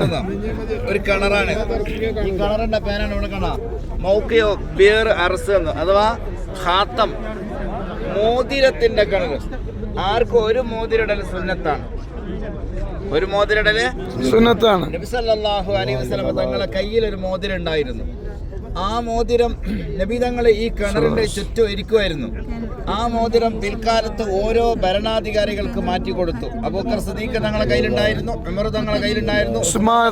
കൊണ്ടുവന്ന ഒരു കിണറാണ്. ഈ കിണറിന്റെ പേരാണ് ഇവിടെ കാണാ. മൗക്കയോ ബിയർ അറസ് എന്ന്. അഥവാ ഹാത്തം മോതിരത്തിന്റെ കിണർ ആർക്കും ഒരു മോതിരിടൽ സുന്നത്താണ്. ഒരു മോതിരിടൽ സുന്നത്താണ്. നബിസല്ലാഹു അലൈഹി വസല്ലമ തങ്ങളെ കയ്യിൽ ഒരു മോതിരം ഉണ്ടായിരുന്നു ആ മോതിരം നബി തങ്ങൾ ഈ കിണറിന്റെ ചുറ്റും ഇരിക്കുമായിരുന്നു ആ മോതിരം പിൽക്കാലത്ത് ഓരോ ഭരണാധികാരികൾക്ക് മാറ്റി കൊടുത്തു. അബൂക്കർ സദീഖ് തങ്ങളെ കയ്യിലുണ്ടായിരുന്നു ഉമർ തങ്ങളെ കയ്യിലുണ്ടായിരുന്നു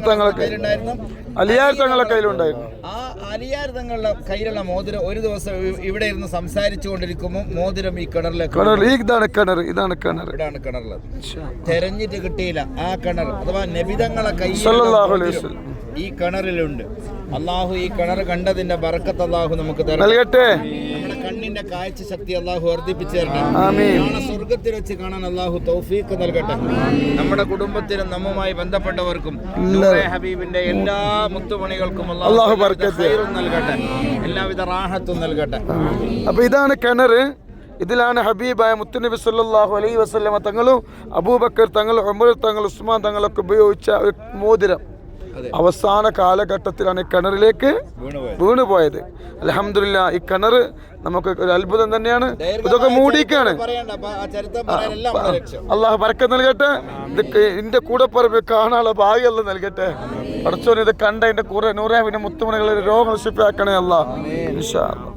തങ്ങളെ കയ്യിലുണ്ടായിരുന്നു അലിയാർ തങ്ങളെ കയ്യിലുണ്ടായിരുന്നു. ആ അലിയാർ തങ്ങളുടെ കയ്യിലുള്ള മോതിരം ഒരു ദിവസം ഇവിടെ ഇരുന്ന് സംസാരിച്ചു കൊണ്ടിരിക്കുമ്പോൾ മോതിരം ഈ കിണറിലേക്ക് ഇതാണ് കിണർ ഇതാണ് കിണർ. ഇവിടെയാണ് കിണറുള്ളത് തെരഞ്ഞിട്ട് കിട്ടിയില്ല ആ കിണർ. അഥവാ നബിതങ്ങളെ കയ്യിൽ. ഈ കിണറിലുണ്ട്. അള്ളാഹു ഈ കിണർ കണ്ടതിന്റെ ബറക്കത്ത് അള്ളാഹു നമുക്ക് തരട്ടെ നൽകട്ടെ. കണ്ണിന്റെ കാഴ്ച ശക്തി അള്ളാഹു വർദ്ധിപ്പിച്ചു നാളെ സ്വർഗത്തിൽ വെച്ച് കാണാൻ അള്ളാഹു തൗഫീഖ് നൽകട്ടെ. നമ്മുടെ കുടുംബത്തിനും നമ്മുമായി ബന്ധപ്പെട്ടവർക്കും നൂറെ ഹബീബിന്റെ എല്ലാ മുത്തുമണികൾക്കും അള്ളാഹു. നൽകട്ടെ. എല്ലാവിധ റാഹത്തും നൽകട്ടെ. അപ്പൊ ഇതാണ് കിണർ. ഇതിലാണ് ഹബീബായ മുത്തുനബി സല്ലാഹു അലൈ വസ്ലമ തങ്ങളും അബൂബക്കർ തങ്ങൾ ഉമർ തങ്ങൾ ഉസ്മാൻ തങ്ങളൊക്കെ ഉപയോഗിച്ച ഒരു മോതിരം. അവസാന കാലഘട്ടത്തിലാണ് ഈ കിണറിലേക്ക് വീണുപോയത് അലഹമില്ല ഈ കിണർ നമുക്ക് ഒരു അത്ഭുതം തന്നെയാണ്. ഇതൊക്കെ മൂടിക്കാണ് അള്ളാഹു പരക്കം നൽകട്ടെ. ഇത് എന്റെ കൂടെ പറമ്പ് കാണാനുള്ള ഭാഗ്യമല്ല നൽകട്ടെ. പഠിച്ചോനെ ഇത് കണ്ട എന്റെ കൂടെ പിന്നെ മുത്തുമണികളെ രോഗം നശിപ്പാക്കണേ അല്ല ഇൻഷാ അല്ലാ.